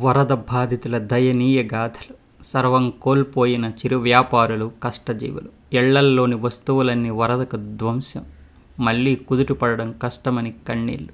వరద బాధితుల దయనీయ గాథలు సర్వం కోల్పోయిన చిరు వ్యాపారులు కష్టజీవులు. ఇళ్ళల్లోని వస్తువులన్నీ వరదకు ధ్వంసం. మళ్ళీ కుదుటపడడం కష్టమని కన్నీళ్ళు.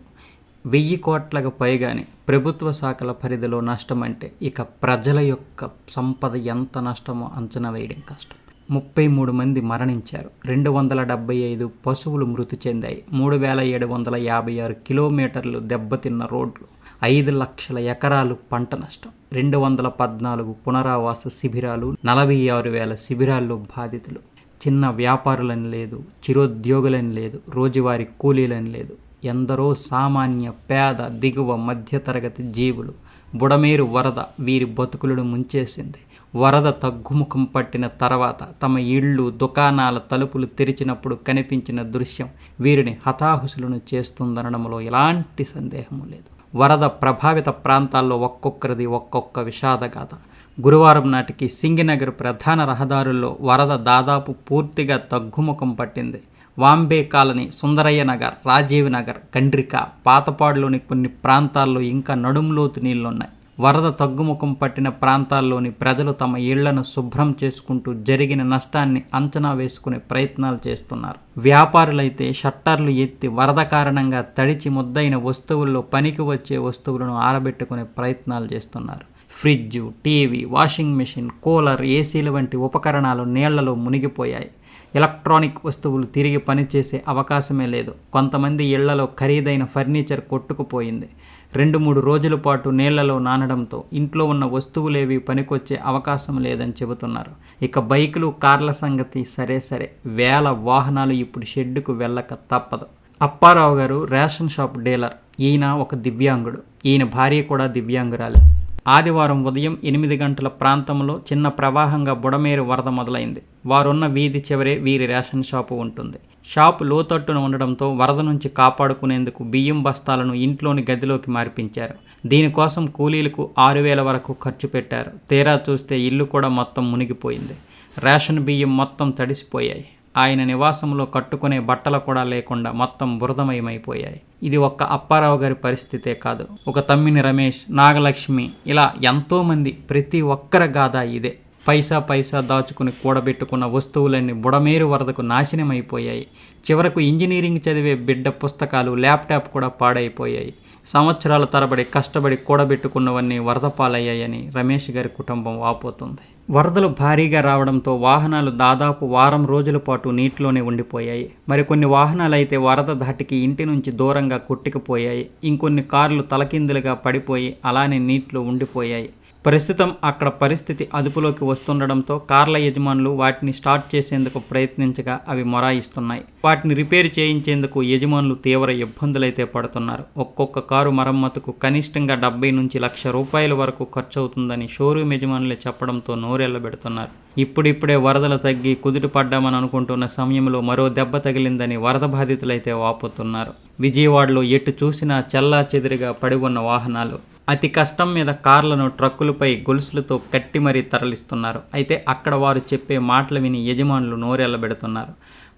వెయ్యి కోట్లకు పైగానే ప్రభుత్వ శాఖల పరిధిలో నష్టమంటే ఇక ప్రజల యొక్క సంపద ఎంత నష్టమో అంచనా వేయడం కష్టం. ముప్పై మూడు మంది మరణించారు. రెండు వందల డెబ్బై ఐదు పశువులు మృతి చెందాయి. మూడు వేల ఏడు వందల యాభై ఆరు కిలోమీటర్లు దెబ్బతిన్న రోడ్లు. ఐదు లక్షల ఎకరాలు పంట నష్టం. రెండు వందల పద్నాలుగు పునరావాస శిబిరాలు నలభై ఆరు వేల శిబిరాల్లో బాధితులు. చిన్న వ్యాపారులని లేదు చిరోద్యోగులని లేదు రోజువారీ కూలీలని లేదు. ఎందరో సామాన్య పేద దిగువ మధ్యతరగతి జీవులు బుడమేరు వరద వీరి బతుకులను ముంచేసింది. వరద తగ్గుముఖం పట్టిన తర్వాత తమ ఇళ్ళు దుకాణాల తలుపులు తెరిచినప్పుడు కనిపించిన దృశ్యం వీరిని హతాహుసులను చేస్తుందనడంలో ఎలాంటి సందేహము లేదు. వరద ప్రభావిత ప్రాంతాల్లో ఒక్కొక్కరిది ఒక్కొక్క విషాదగాథ. గురువారం నాటికి సింగినగర్ ప్రధాన రహదారుల్లో వరద దాదాపు పూర్తిగా తగ్గుముఖం పట్టింది. వాంబే కాలనీ సుందరయ్య నగర్ రాజీవ్ నగర్ కండ్రిక పాతపాడులోని కొన్ని ప్రాంతాల్లో ఇంకా నడుంలోతు నీళ్ళున్నాయి. వరద తగ్గుముఖం పట్టిన ప్రాంతాల్లోని ప్రజలు తమ ఇళ్ళను శుభ్రం చేసుకుంటూ జరిగిన నష్టాన్ని అంచనా వేసుకునే ప్రయత్నాలు చేస్తున్నారు. వ్యాపారులైతే షట్టర్లు ఎత్తి వరద కారణంగా తడిచి ముద్దైన వస్తువుల్లో పనికి వచ్చే వస్తువులను ఆరబెట్టుకునే ప్రయత్నాలు చేస్తున్నారు. Fridge TV washing machine cooler ఏసీలు వంటి ఉపకరణాలు నీళ్ళలో మునిగిపోయాయి. ఎలక్ట్రానిక్ వస్తువులు తిరిగి పనిచేసే అవకాశమే లేదు. కొంతమంది ఇళ్ళలో ఖరీదైన ఫర్నిచర్ కొట్టుకుపోయింది. రెండు మూడు రోజుల పాటు నీళ్ళలో నానడంతో ఇంట్లో ఉన్న వస్తువులేవి పనికొచ్చే అవకాశం లేదని చెబుతున్నారు. ఇక బైకులు కార్ల సంగతి సరే సరే. వేల వాహనాలు ఇప్పుడు షెడ్డుకు వెళ్ళక తప్పదు. అప్పారావు గారు రేషన్ షాప్ డీలర్. ఈయన ఒక దివ్యాంగుడు. ఈయన భార్య కూడా దివ్యాంగురాలే. ఆదివారం ఉదయం ఎనిమిది గంటల ప్రాంతంలో చిన్న ప్రవాహంగా బుడమేరు వరద మొదలైంది. వారున్న వీధి చివరే వీరి రేషన్ షాపు ఉంటుంది. షాపు లోతట్టున ఉండడంతో వరద నుంచి కాపాడుకునేందుకు బియ్యం బస్తాలను ఇంట్లోని గదిలోకి మార్పించారు. దీనికోసం కూలీలకు ఆరు వేల వరకు ఖర్చు పెట్టారు. తీరా చూస్తే ఇల్లు కూడా మొత్తం మునిగిపోయింది. రేషన్ బియ్యం మొత్తం తడిసిపోయాయి. ఆయన నివాసంలో కట్టుకునే బట్టలు కూడా లేకుండా మొత్తం బురదమయమైపోయాయి. ఇది ఒక్క అప్పారావు గారి పరిస్థితే కాదు. ఒక తమ్మిని రమేష్ నాగలక్ష్మి ఇలా ఎంతోమంది ప్రతి ఒక్కరి గాథ ఇదే. పైసా పైసా దాచుకుని కూడబెట్టుకున్న వస్తువులన్నీ బుడమేరు వరదకు నాశనమైపోయాయి. చివరకు ఇంజనీరింగ్ చదివే బిడ్డ పుస్తకాలు ల్యాప్టాప్ కూడా పాడైపోయాయి. సంవత్సరాల తరబడి కష్టపడి కూడబెట్టుకున్నవన్నీ వరద పాలయ్యాయని రమేష్ గారి కుటుంబం వాపోతుంది. వరదలు భారీగా రావడంతో వాహనాలు దాదాపు వారం రోజుల పాటు నీటిలోనే ఉండిపోయాయి. మరికొన్ని వాహనాలు అయితే వరద ధాటికి ఇంటి నుంచి దూరంగా కొట్టుకుపోయాయి. ఇంకొన్ని కార్లు తలకిందులుగా పడిపోయి అలానే నీటిలో ఉండిపోయాయి. ప్రస్తుతం అక్కడ పరిస్థితి అదుపులోకి వస్తుండడంతో కార్ల యజమానులు వాటిని స్టార్ట్ చేసేందుకు ప్రయత్నించగా అవి మొరాయిస్తున్నాయి. వాటిని రిపేర్ చేయించేందుకు యజమానులు తీవ్ర ఇబ్బందులైతే పడుతున్నారు. ఒక్కొక్క కారు మరమ్మతుకు కనిష్టంగా డెబ్బై నుంచి లక్ష రూపాయల వరకు ఖర్చు అవుతుందని షోరూమ్ యజమానులే చెప్పడంతో నోరెళ్ళబెడుతున్నారు ఇప్పుడిప్పుడే వరదలు తగ్గి కుదుట పడ్డామని అనుకుంటున్న సమయంలో మరో దెబ్బ తగిలిందని వరద బాధితులైతే వాపోతున్నారు. విజయవాడలో ఎటు చూసినా చెల్లా చెదిరిగా పడి ఉన్న వాహనాలు. అతి కష్టం మీద కార్లను ట్రక్కులపై గొలుసులతో కట్టి మరీ తరలిస్తున్నారు. అయితే అక్కడ వారు చెప్పే మాటలు విని యజమానులు నోరెళ్ళబెడుతున్నారు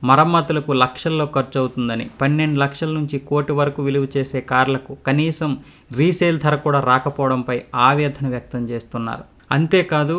మరమ్మతులకు లక్షల్లో ఖర్చు అవుతుందని పన్నెండు లక్షల నుంచి కోటి వరకు విలువ చేసే కార్లకు కనీసం రీసేల్ ధర కూడా రాకపోవడంపై ఆవేదన వ్యక్తం చేస్తున్నారు. అంతేకాదు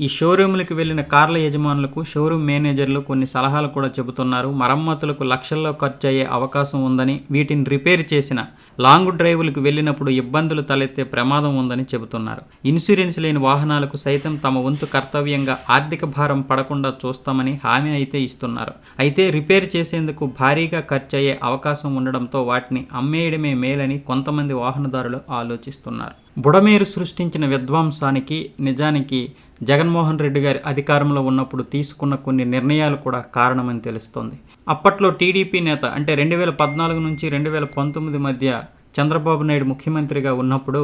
ఈ షోరూంలకు వెళ్ళిన కార్ల యజమానులకు షోరూమ్ మేనేజర్లు కొన్ని సలహాలు కూడా చెబుతున్నారు. మరమ్మతులకు లక్షల్లో ఖర్చు అయ్యే అవకాశం ఉందని వీటిని రిపేర్ చేసిన లాంగ్ డ్రైవ్లకు వెళ్ళినప్పుడు ఇబ్బందులు తలెత్తే ప్రమాదం ఉందని చెబుతున్నారు. ఇన్సూరెన్స్ లేని వాహనాలకు సైతం తమ వంతు కర్తవ్యంగా ఆర్థిక భారం పడకుండా చూస్తామని హామీ అయితే ఇస్తున్నారు. అయితే రిపేర్ చేసేందుకు భారీగా ఖర్చు అయ్యే అవకాశం ఉండడంతో వాటిని అమ్మేయడమే మేలని కొంతమంది వాహనదారులు ఆలోచిస్తున్నారు. బుడమేరు సృష్టించిన విధ్వంసానికి నిజానికి జగన్మోహన్ రెడ్డి గారి అధికారంలో ఉన్నప్పుడు తీసుకున్న కొన్ని నిర్ణయాలు కూడా కారణమని తెలుస్తోంది. అప్పట్లో టీడీపీ నేత అంటే రెండు వేల పద్నాలుగు నుంచి రెండు వేల పంతొమ్మిది మధ్య చంద్రబాబు నాయుడు ముఖ్యమంత్రిగా ఉన్నప్పుడు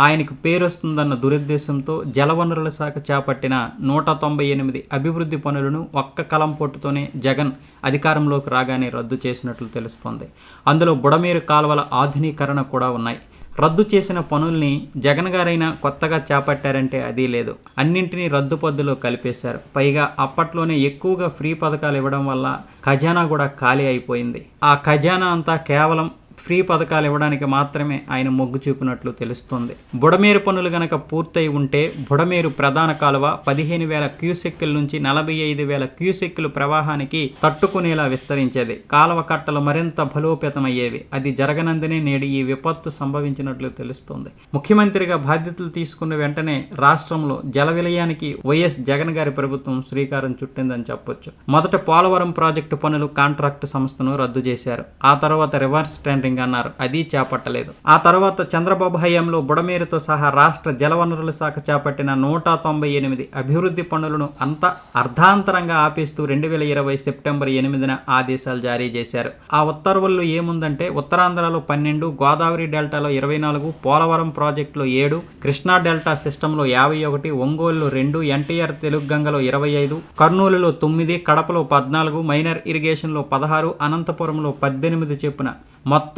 ఆయనకు పేరు వస్తుందన్న దురుద్దేశంతో జలవనరుల శాఖ చేపట్టిన నూట తొంభై ఎనిమిది అభివృద్ధి పనులను ఒక్క కలం పొట్టుతోనే జగన్ అధికారంలోకి రాగానే రద్దు చేసినట్లు తెలుస్తోంది. అందులో బుడమేరు కాలువల ఆధునీకరణ కూడా ఉన్నాయి. రద్దు చేసిన పనుల్ని జగన్ గారైనా కొత్తగా చేపట్టారంటే అది లేదు. అన్నింటినీ రద్దు పద్దులో కలిపేశారు. పైగా అప్పట్లోనే ఎక్కువగా ఫ్రీ పథకాలు ఇవ్వడం వల్ల ఖజానా కూడా ఖాళీ అయిపోయింది. ఆ ఖజానా అంతా కేవలం ఫ్రీ పథకాలు ఇవ్వడానికి మాత్రమే ఆయన మొగ్గు చూపినట్లు తెలుస్తోంది. బుడమేరు పనులు గనక పూర్తయి ఉంటే బుడమేరు ప్రధాన కాలువ పదిహేను వేల క్యూసెక్కుల నుంచి నలభై ఐదు వేల క్యూసెక్కుల ప్రవాహానికి తట్టుకునేలా విస్తరించేది. కాలువ కట్టలు మరింత బలోపేతమయ్యేవి. అది జరగనందునే నేడు ఈ విపత్తు సంభవించినట్లు తెలుస్తోంది. ముఖ్యమంత్రిగా బాధ్యతలు తీసుకున్న వెంటనే రాష్ట్రంలో జల విలయానికి వైఎస్ జగన్ గారి ప్రభుత్వం శ్రీకారం చుట్టిందని చెప్పొచ్చు. మొదట పోలవరం ప్రాజెక్టు పనులు కాంట్రాక్టు సంస్థను రద్దు చేశారు. ఆ తర్వాత రివర్స్ టెండరింగ్ అన్నారు. అది చేపట్టలేదు. ఆ తర్వాత చంద్రబాబు హయాంలో బుడమేరుతో సహా రాష్ట్ర జలవనరుల శాఖ చేపట్టిన నూట తొంభై ఎనిమిది అభివృద్ధి పనులను అంత అర్ధాంతరంగా ఆపేస్తూ రెండు వేల ఇరవై సెప్టెంబర్ ఎనిమిదిన ఆదేశాలు జారీ చేశారు. ఆ ఉత్తర్వుల్లో ఏముందంటే ఉత్తరాంధ్రలో పన్నెండు గోదావరి డెల్టాలో ఇరవై నాలుగు పోలవరం ప్రాజెక్టులో ఏడు కృష్ణా డెల్టా సిస్టంలో యాభై ఒకటి ఒంగోలులో రెండు ఎన్టీఆర్ తెలుగంగలో ఇరవై ఐదు కర్నూలులో తొమ్మిది కడపలో పద్నాలుగు మైనర్ ఇరిగేషన్లో పదహారు అనంతపురంలో పద్దెనిమిది చెప్పున.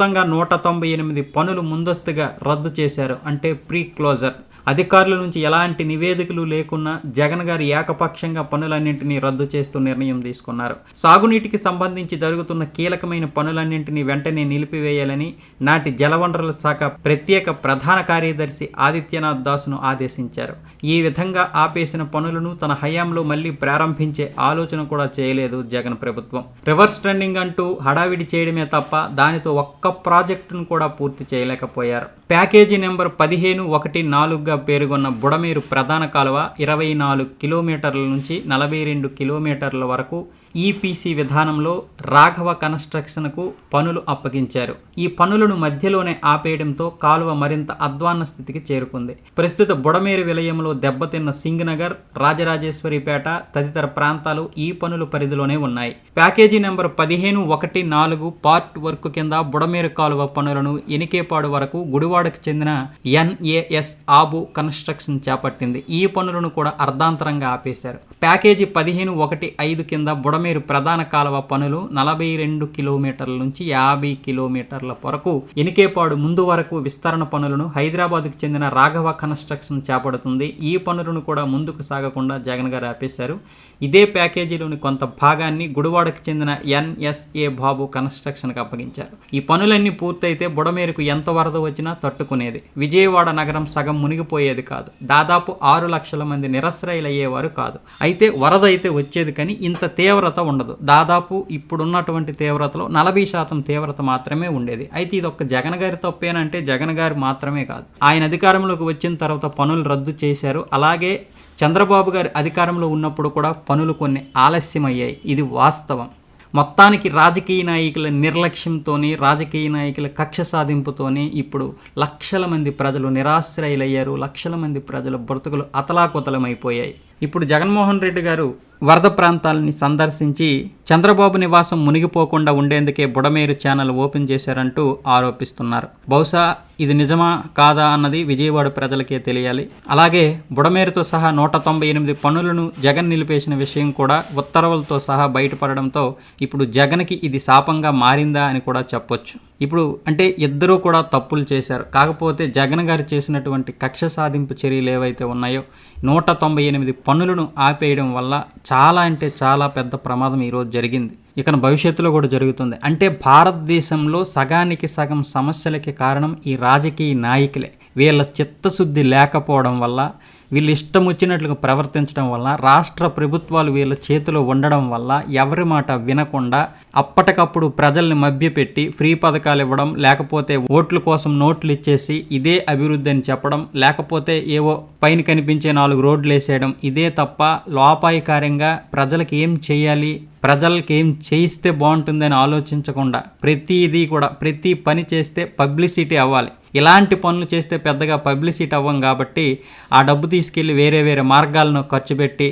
మొత్తంగా నూట తొంభై ఎనిమిది పనులు ముందస్తుగా రద్దు చేశారు అంటే ప్రీ క్లోజర్ అధికారుల నుంచి ఎలాంటి నివేదికలు లేకున్నా జగన్ గారు ఏకపక్షంగా పనులన్నింటినీ రద్దు చేస్తూ నిర్ణయం తీసుకున్నారు. సాగునీటికి సంబంధించి జరుగుతున్న కీలకమైన పనులన్నింటినీ వెంటనే నిలిపివేయాలని నాటి జలవనరుల శాఖ ప్రత్యేక ప్రధాన కార్యదర్శి ఆదిత్యనాథ్ దాస్ను ఆదేశించారు. ఈ విధంగా ఆపేసిన పనులను తన హయాంలో మళ్ళీ ప్రారంభించే ఆలోచన కూడా చేయలేదు జగన్ ప్రభుత్వం. రివర్స్ ట్రెండింగ్ అంటూ హడావిడి చేయడమే తప్ప దానితో ఒక్క ప్రాజెక్టును కూడా పూర్తి చేయలేకపోయారు. ప్యాకేజీ నెంబర్ పదిహేను ఒకటి నాలుగుగా పేరుగొన్న బుడమేరు ప్రధాన కాలువ ఇరవై నాలుగు కిలోమీటర్ల నుంచి నలభై రెండు కిలోమీటర్ల వరకు ఈపీసీ విధానంలో రాఘవ కన్స్ట్రక్షన్కు పనులు అప్పగించారు. ఈ పనులను మధ్యలోనే ఆపేయడంతో కాలువ మరింత అధ్వాన్న స్థితికి చేరుకుంది. ప్రస్తుత బుడమేరు విలయంలో దెబ్బతిన్న సింగనగర్ రాజరాజేశ్వరిపేట తదితర ప్రాంతాలు ఈ పనుల పరిధిలోనే ఉన్నాయి. ప్యాకేజీ నెంబర్ పదిహేను ఒకటి నాలుగు పార్ట్ వర్క్ కింద బుడమేరు కాలువ పనులను ఎనికేపాడు వరకు గుడివాడకు చెందిన ఎన్ఏఎస్ ఆబు కన్స్ట్రక్షన్ చేపట్టింది. ఈ పనులను కూడా అర్ధాంతరంగా ఆపేశారు. ప్యాకేజీ పదిహేను ఒకటి ఐదు కింద బుడమేరు ప్రధాన కాలువ పనులు నలభై రెండు కిలోమీటర్ల నుంచి యాభై కిలోమీటర్ల వరకు ఎనికేపాడు ముందు వరకు విస్తరణ పనులను హైదరాబాద్కు చెందిన రాఘవ కన్స్ట్రక్షన్ చేపడుతుంది. ఈ పనులను కూడా ముందుకు సాగకుండా జగన్ గారు ఆపేశారు. ఇదే ప్యాకేజీలోని కొంత భాగాన్ని గుడివాడకు చెందిన ఎన్ఎస్ఏ బాబు కన్స్ట్రక్షన్కి అప్పగించారు. ఈ పనులన్నీ పూర్తయితే బుడమేరుకు ఎంత వరద వచ్చినా తట్టుకునేది. విజయవాడ నగరం సగం మునిగిపోయేది కాదు. దాదాపు ఆరు లక్షల మంది నిరశ్రయులయ్యేవారు కాదు. అయితే వరద అయితే వచ్చేది కానీ ఇంత తీవ్రత ఉండదు. దాదాపు ఇప్పుడున్నటువంటి తీవ్రతలో నలభై శాతం తీవ్రత మాత్రమే ఉండేది. అయితే ఇది ఒక్క జగన్ గారి తప్పేనంటే జగన్ గారు మాత్రమే కాదు. ఆయన అధికారంలోకి వచ్చిన తర్వాత పనులు రద్దు చేశారు. అలాగే చంద్రబాబు గారు అధికారంలో ఉన్నప్పుడు కూడా పనులు కొన్ని ఆలస్యమయ్యాయి. ఇది వాస్తవం. మొత్తానికి రాజకీయ నాయకుల నిర్లక్ష్యంతోని రాజకీయ నాయకుల కక్ష సాధింపుతోనే ఇప్పుడు లక్షల మంది ప్రజలు నిరాశ్రయులయ్యారు. లక్షల మంది ప్రజల బ్రతుకులు అతలాకుతలమైపోయాయి. ఇప్పుడు జగన్మోహన్ రెడ్డి గారు వరద ప్రాంతాలని సందర్శించి చంద్రబాబు నివాసం మునిగిపోకుండా ఉండేందుకే బుడమేరు ఛానల్ ఓపెన్ చేశారంటూ ఆరోపిస్తున్నారు. బహుశా ఇది నిజమా కాదా అన్నది విజయవాడ ప్రజలకే తెలియాలి. అలాగే బుడమేరుతో సహా నూట తొంభై ఎనిమిది పనులను జగన్ నిలిపేసిన విషయం కూడా ఉత్తర్వులతో సహా బయటపడడంతో ఇప్పుడు జగన్కి ఇది శాపంగా మారిందా అని కూడా చెప్పొచ్చు. ఇప్పుడు అంటే ఇద్దరూ కూడా తప్పులు చేశారు. కాకపోతే జగన్ గారు చేసినటువంటి కక్ష సాధింపు చర్యలు ఏవైతే ఉన్నాయో నూట తొంభై ఎనిమిది పనులను ఆపేయడం వల్ల చాలా అంటే చాలా పెద్ద ప్రమాదం ఈరోజు జరిగింది. ఇక భవిష్యత్తులో కూడా జరుగుతుంది. అంటే భారతదేశంలో సగానికి సగం సమస్యలకి కారణం ఈ రాజకీయ నాయకులే. వీళ్ళ చిత్తశుద్ధి లేకపోవడం వల్ల వీళ్ళు ఇష్టం వచ్చినట్లుగా ప్రవర్తించడం వల్ల రాష్ట్ర ప్రభుత్వాలు వీళ్ళ చేతిలో ఉండడం వల్ల ఎవరి మాట వినకుండా అప్పటికప్పుడు ప్రజల్ని మభ్యపెట్టి ఫ్రీ పథకాలు ఇవ్వడం లేకపోతే ఓట్ల కోసం నోట్లు ఇచ్చేసి ఇదే అభివృద్ధి అని చెప్పడం లేకపోతే ఏవో పైన కనిపించే నాలుగు రోడ్లు వేసేయడం ఇదే తప్ప లోపాయకార్యంగా ప్రజలకు ఏం చేయాలి ప్రజలకి ఏం చేయిస్తే బాగుంటుందని ఆలోచించకుండా ప్రతిదీ కూడా ప్రతి పని చేస్తే పబ్లిసిటీ అవ్వాలి. ఇలాంటి పనులు చేస్తే పెద్దగా పబ్లిసిటీ అవ్వం కాబట్టి ఆ డబ్బు తీసుకెళ్ళి వేరే వేరే మార్గాలను ఖర్చు పెట్టి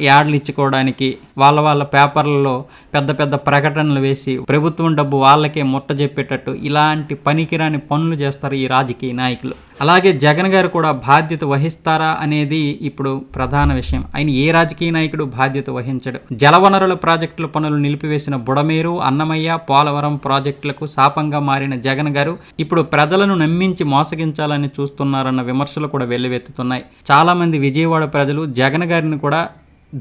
యాడ్లు ఇచ్చుకోవడానికి వాళ్ళ వాళ్ళ పేపర్లలో పెద్ద పెద్ద ప్రకటనలు వేసి ప్రభుత్వం డబ్బు వాళ్ళకే ముట్ట చెప్పేటట్టు ఇలాంటి పనికిరాని పనులు చేస్తారు ఈ రాజకీయ నాయకులు. అలాగే జగన్ గారు కూడా బాధ్యత వహిస్తారా అనేది ఇప్పుడు ప్రధాన విషయం. ఆయన ఏ రాజకీయ నాయకుడు బాధ్యత వహించడు. జలవనరుల ప్రాజెక్టుల పనులు నిలిపివేసిన బుడమేరు అన్నమయ్య పోలవరం ప్రాజెక్టులకు శాపంగా మారిన జగన్ గారు ఇప్పుడు ప్రజలను నమ్మించి మోసగించాలని చూస్తున్నారన్న విమర్శలు కూడా వెల్లువెత్తుతున్నాయి. చాలామంది విజయవాడ ప్రజలు జగన్ గారిని కూడా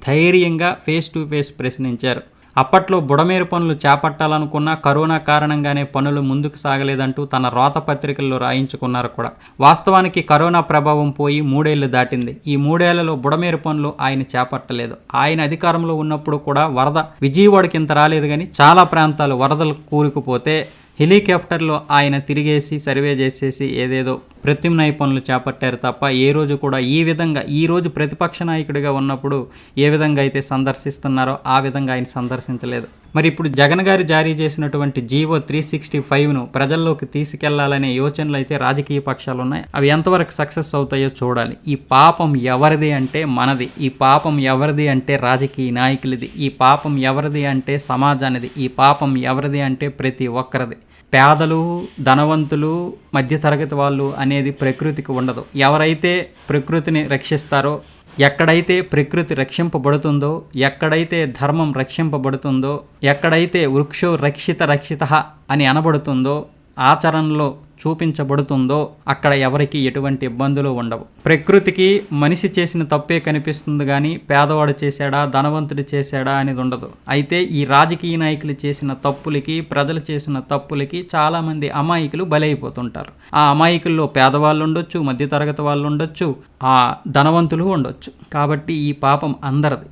ధైర్యంగా ఫేస్ టు ఫేస్ ప్రశ్నించారు. అప్పట్లో బుడమేరు పనులు చేపట్టాలనుకున్న కరోనా కారణంగానే పనులు ముందుకు సాగలేదంటూ తన రోత పత్రికల్లో రాయించుకున్నారు కూడా. వాస్తవానికి కరోనా ప్రభావం పోయి మూడేళ్ళు దాటింది. ఈ మూడేళ్ళలో బుడమేరు పనులు ఆయన చేపట్టలేదు. ఆయన అధికారంలో ఉన్నప్పుడు కూడా వరద విజయవాడకి ఇంత రాలేదు కానీ చాలా ప్రాంతాలు వరదలు కూరుకుపోతే హెలికాప్టర్లో ఆయన తిరిగేసి సర్వే చేసేసి ఏదేదో ప్రత్యుమ్నాయ పనులు చేపట్టారు తప్ప ఏ రోజు కూడా ఈ విధంగా ఈ రోజు ప్రతిపక్ష నాయకుడిగా ఉన్నప్పుడు ఏ విధంగా అయితే సందర్శిస్తున్నారో ఆ విధంగా ఆయన సందర్శించలేదు. మరి ఇప్పుడు జగన్ గారు జారీ చేసినటువంటి జీవో త్రీ సిక్స్టీ ఫైవ్ను ప్రజల్లోకి తీసుకెళ్ళాలనే యోచనలు అయితే రాజకీయ పక్షాలు ఉన్నాయి. అవి ఎంతవరకు సక్సెస్ అవుతాయో చూడాలి. ఈ పాపం ఎవరిది అంటే మనది. ఈ పాపం ఎవరిది అంటే రాజకీయ నాయకులది. ఈ పాపం ఎవరిది అంటే సమాజానిది. ఈ పాపం ఎవరిది అంటే ప్రతి ఒక్కరిది. పేదలు ధనవంతులు మధ్యతరగతి వాళ్ళు అనేది ప్రకృతికి ఉండదు. ఎవరైతే ప్రకృతిని రక్షిస్తారో ఎక్కడైతే ప్రకృతి రక్షింపబడుతుందో ఎక్కడైతే ధర్మం రక్షింపబడుతుందో ఎక్కడైతే వృక్షో రక్షిత రక్షిత అని అనబడుతుందో ఆచరణలో చూపించబడుతుందో అక్కడ ఎవరికి ఎటువంటి ఇబ్బందులు ఉండవు. ప్రకృతికి మనిషి చేసిన తప్పే కనిపిస్తుంది కానీ పేదవాడు చేశాడా ధనవంతుడు చేశాడా అనేది ఉండదు. అయితే ఈ రాజకీయ నాయకులు చేసిన తప్పులకి ప్రజలు చేసిన తప్పులకి చాలామంది అమాయకులు బలైపోతుంటారు. ఆ అమాయకుల్లో పేదవాళ్ళు ఉండొచ్చు మధ్యతరగతి వాళ్ళు ఉండొచ్చు ఆ ధనవంతులు ఉండొచ్చు. కాబట్టి ఈ పాపం అందరిది.